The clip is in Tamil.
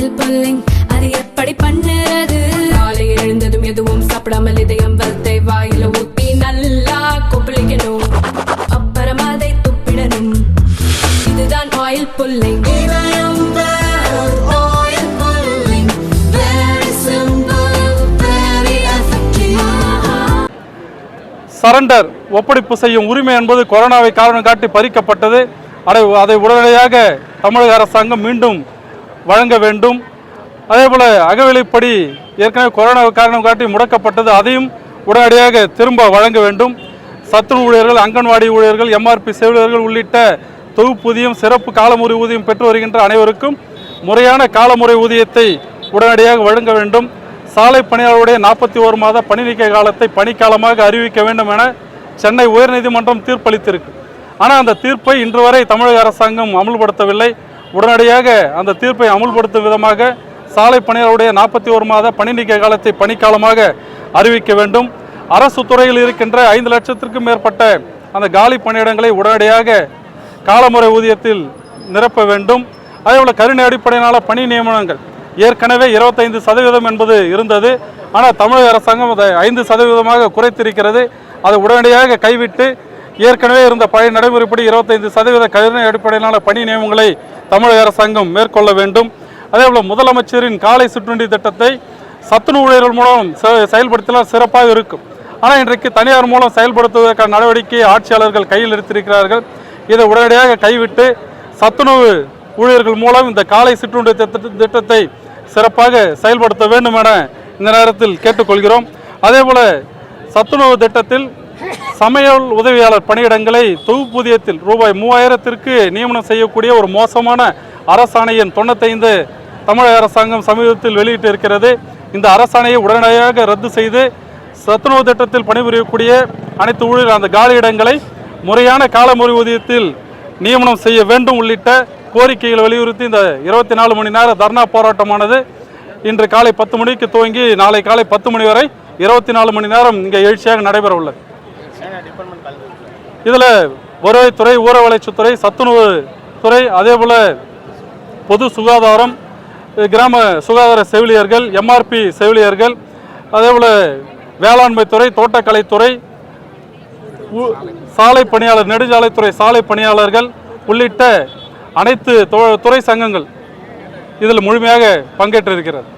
ஸ்டைல் புல்லிங் அது எப்படி பண்ணுறது? காலை எழுந்ததும் எதுவும் சாப்பிடாமல் இதயம் வளத்தை வாயில ஊத்தி நல்லா கொப்பளிக்கணும். அப்புறம் அதை துப்பிடணும். இதுதான் ஆயில் புல்லிங் சரண்டர் ஒப்படைப்பு செய்யும் உரிமை என்பது கொரோனாவை காரணம் காட்டி பறிக்கப்பட்டது. அதை அதை உடனடியாக தமிழக அரசாங்கம் மீண்டும் வழங்க வேண்டும். அதேபோல் அகவிலைப்படி ஏற்கனவே கொரோனா காரணம் காட்டி முடக்கப்பட்டது அதையும் உடனடியாக திரும்ப வழங்க வேண்டும். சத்துணவு ஊழியர்கள் அங்கன்வாடி ஊழியர்கள் எம்ஆர்பி செவிலியர்கள் உள்ளிட்ட தொகுப்பூதியம் சிறப்பு காலமுறை ஊதியம் பெற்று வருகின்ற அனைவருக்கும் முறையான காலமுறை ஊதியத்தை உடனடியாக வழங்க வேண்டும். சாலை பணியாளருடைய நாற்பத்தி ஓரு மாத பணி நீக்க காலத்தை பணிக்காலமாக அறிவிக்க வேண்டும் என சென்னை உயர்நீதிமன்றம் தீர்ப்பளித்திருக்கு. ஆனால் அந்த தீர்ப்பை இன்று வரை தமிழக அரசாங்கம் அமுல்படுத்தவில்லை. உடனடியாக அந்த தீர்ப்பை அமுல்படுத்தும் விதமாக சாலை பணியாளருடைய நாற்பத்தி ஒரு மாத பணி நீக்க காலத்தை பணிக்காலமாக அறிவிக்க வேண்டும். அரசு துறையில் இருக்கின்ற ஐந்து லட்சத்திற்கும் மேற்பட்ட அந்த காலி பணியிடங்களை உடனடியாக காலமுறை ஊதியத்தில் நிரப்ப வேண்டும். அதேபோல் கருணை அடிப்படையிலான பணி நியமனங்கள் ஏற்கனவே இருபத்தைந்து சதவீதம் என்பது இருந்தது. ஆனால் தமிழக அரசாங்கம் அதை ஐந்து சதவீதமாக குறைத்திருக்கிறது. அதை உடனடியாக கைவிட்டு ஏற்கனவே இருந்த பழைய நடைமுறைப்படி இருபத்தைந்து சதவீத கருணை அடிப்படையிலான பணி நியமனங்களை தமிழக அரசாங்கம் மேற்கொள்ள வேண்டும். அதேபோல் முதலமைச்சரின் காலை சிற்றுண்டி திட்டத்தை சத்துணவு ஊழியர்கள் மூலம் செ- செயல்படுத்தினால் சிறப்பாக இருக்கும். ஆனால் இன்றைக்கு தனியார் மூலம் செயல்படுத்துவதற்கான நடவடிக்கையை ஆட்சியாளர்கள் கையில் எடுத்திருக்கிறார்கள். இதை உடனடியாக கைவிட்டு சத்துணவு ஊழியர்கள் மூலம் இந்த காலை சிற்றுண்டி திட்ட- திட்டத்தை சிறப்பாக செயல்படுத்த வேண்டும் என இந்த நேரத்தில் கேட்டுக்கொள்கிறோம். அதேபோல் சத்துணவு திட்டத்தில் சமையல் உதவியாளர் பணியிடங்களை தொகுப்பூதியத்தில் ரூபாய் மூவாயிரத்திற்கு நியமனம் செய்யக்கூடிய ஒரு மோசமான அரசாணையின் தொண்ணூத்தைந்து தமிழக அரசாங்கம் சமீபத்தில் வெளியிட்டு இருக்கிறது இந்த அரசாணையை உடனடியாக ரத்து செய்து சத்துணவு திட்டத்தில் பணிபுரியக்கூடிய அனைத்து ஊழியர் அந்த காலி இடங்களை முறையான காலமுறை ஊதியத்தில் நியமனம் செய்ய வேண்டும் உள்ளிட்ட கோரிக்கைகளை வலியுறுத்தி இந்த இருபத்தி நாலு மணி நேர தர்ணா போராட்டமானது இன்று காலை பத்து மணிக்கு துவங்கி நாளை காலை பத்து மணி வரை இருபத்தி நாலு மணி நேரம் இங்கே எழுச்சியாக நடைபெற உள்ளது இதில் வருவாய்த்துறை ஊர வளர்ச்சித்துறை சத்துணவு துறை அதேபோல் பொது சுகாதாரம் கிராம சுகாதார செவிலியர்கள் எம்ஆர்பி செவிலியர்கள் அதே போல் வேளாண்மைத்துறை தோட்டக்கலைத்துறை சாலை பணியாளர் நெடுஞ்சாலைத்துறை சாலை பணியாளர்கள் உள்ளிட்ட அனைத்து துறை சங்கங்கள் இதில் முழுமையாக பங்கேற்றிருக்கிறது.